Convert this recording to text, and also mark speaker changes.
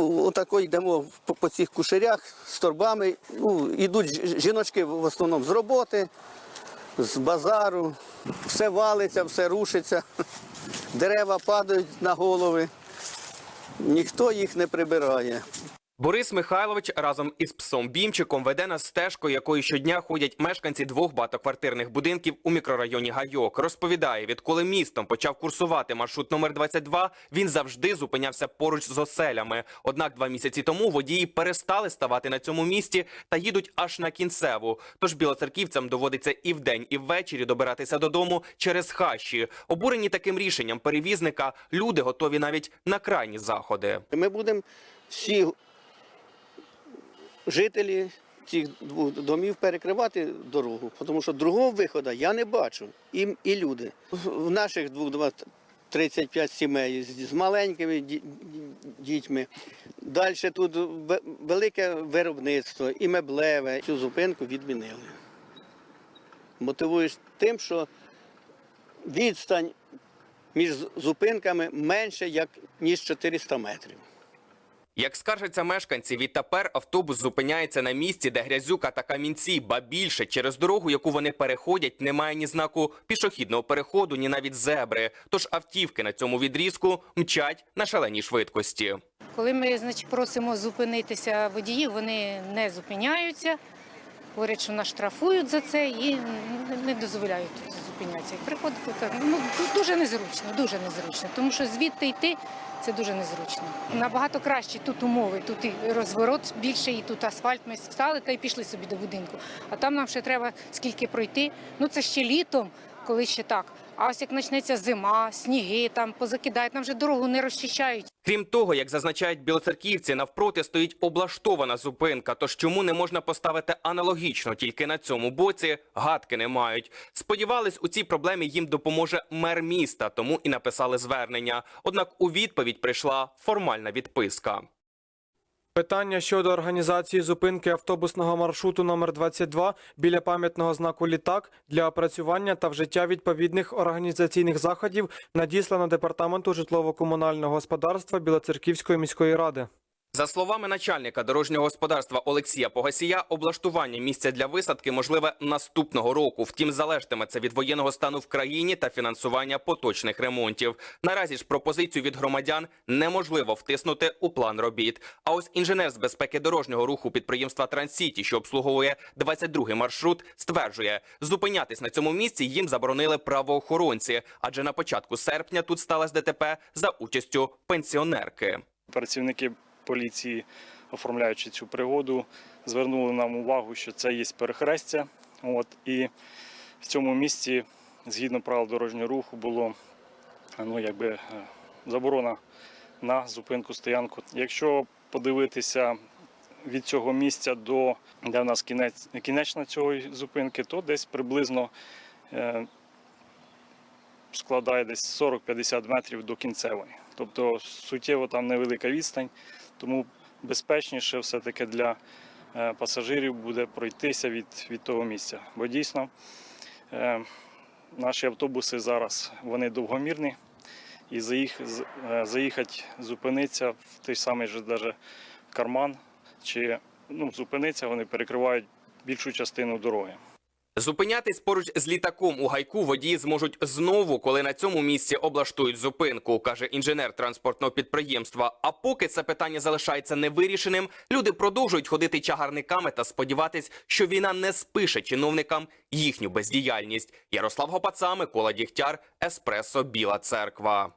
Speaker 1: Отако йдемо по, по цих кушерях з торбами. Ну, Йдуть жіночки в основному з роботи, з базару. Все валиться, все рушиться. Дерева падають на голови. Ніхто їх не прибирає.
Speaker 2: Борис Михайлович разом із псом Бімчиком веде нас стежкою, якою щодня ходять мешканці двох багатоквартирних будинків у мікрорайоні Гайок. Розповідає, відколи містом почав курсувати маршрут номер 22, він завжди зупинявся поруч з оселями. Однак два місяці тому водії перестали ставати на цьому місці та їдуть аж на кінцеву. Тож білоцерківцям доводиться і вдень, і ввечері добиратися додому через хащі. Обурені таким рішенням перевізника люди готові навіть на крайні заходи.
Speaker 1: Ми будемо всі жителі цих двох домів перекривати дорогу, тому що другого виходу я не бачу. І, і люди. В наших двох два- 35 сімей з маленькими дітьми. Далі тут велике виробництво і меблеве. Цю зупинку відмінили. Мотивуєш тим, що відстань між зупинками менше, як, ніж 400 метрів.
Speaker 2: Як скаржаться мешканці, відтепер автобус зупиняється на місці, де грязюка та камінці, ба більше через дорогу, яку вони переходять, немає ні знаку пішохідного переходу, ні навіть зебри. Тож автівки на цьому відрізку мчать на шаленій швидкості.
Speaker 3: Коли ми значить, просимо зупинитися водіїв, вони не зупиняються, говорять, що нас штрафують за це і не- дозволяють тут зупинятися. Приходити так. Ну, дуже незручно, дуже незручно, тому що звідти йти це дуже незручно. Набагато кращі тут умови, тут і розворот більше, і тут асфальт. Ми встали та й пішли собі до будинку. А там нам ще треба скільки пройти. Ну це ще літом, коли ще так. А ось як почнеться зима, сніги там позакидають, нам вже дорогу не розчищають.
Speaker 2: Крім того, як зазначають білоцерківці, навпроти стоїть облаштована зупинка. Тож чому не можна поставити аналогічно, тільки на цьому боці гадки не мають. Сподівались, у цій проблемі їм допоможе мер міста, тому і написали звернення. Однак у відповідь прийшла формальна відписка.
Speaker 4: Питання щодо організації зупинки автобусного маршруту номер 22 біля пам'ятного знаку літак для опрацювання та вжиття відповідних організаційних заходів надіслано департаменту житлово-комунального господарства Білоцерківської міської ради.
Speaker 2: За словами начальника дорожнього господарства Олексія Погасія, облаштування місця для висадки можливе наступного року. Втім, залежатиме це від воєнного стану в країні та фінансування поточних ремонтів. Наразі ж пропозицію від громадян неможливо втиснути у план робіт. А ось інженер з безпеки дорожнього руху підприємства Трансіті, що обслуговує 22-й маршрут, стверджує, зупинятись на цьому місці їм заборонили правоохоронці, адже на початку серпня тут сталося ДТП за участю пенсіонерки.
Speaker 5: Працівники поліції, оформляючи цю пригоду, звернули нам увагу, що це є перехрестя. От, і в цьому місці, згідно правил дорожнього руху, було ну, якби, е, заборона на зупинку стоянку. Якщо подивитися від цього місця до де в нас кінець, кінечна цієї зупинки, то десь приблизно е, складає десь 40-50 метрів до кінцевої. Тобто суттєво там невелика відстань, тому безпечніше все-таки для е, пасажирів буде пройтися від, від того місця. Бо дійсно е, наші автобуси зараз вони довгомірні, і заїх, е, заїхати, зупинитися в той самий же даже карман, чи ну, зупинитися, вони перекривають більшу частину дороги.
Speaker 2: Зупинятись поруч з літаком у гайку водії зможуть знову, коли на цьому місці облаштують зупинку, каже інженер транспортного підприємства. А поки це питання залишається невирішеним, люди продовжують ходити чагарниками та сподіватись, що війна не спише чиновникам їхню бездіяльність. Ярослав Гопаца, Микола Дігтяр, Еспресо Біла Церква.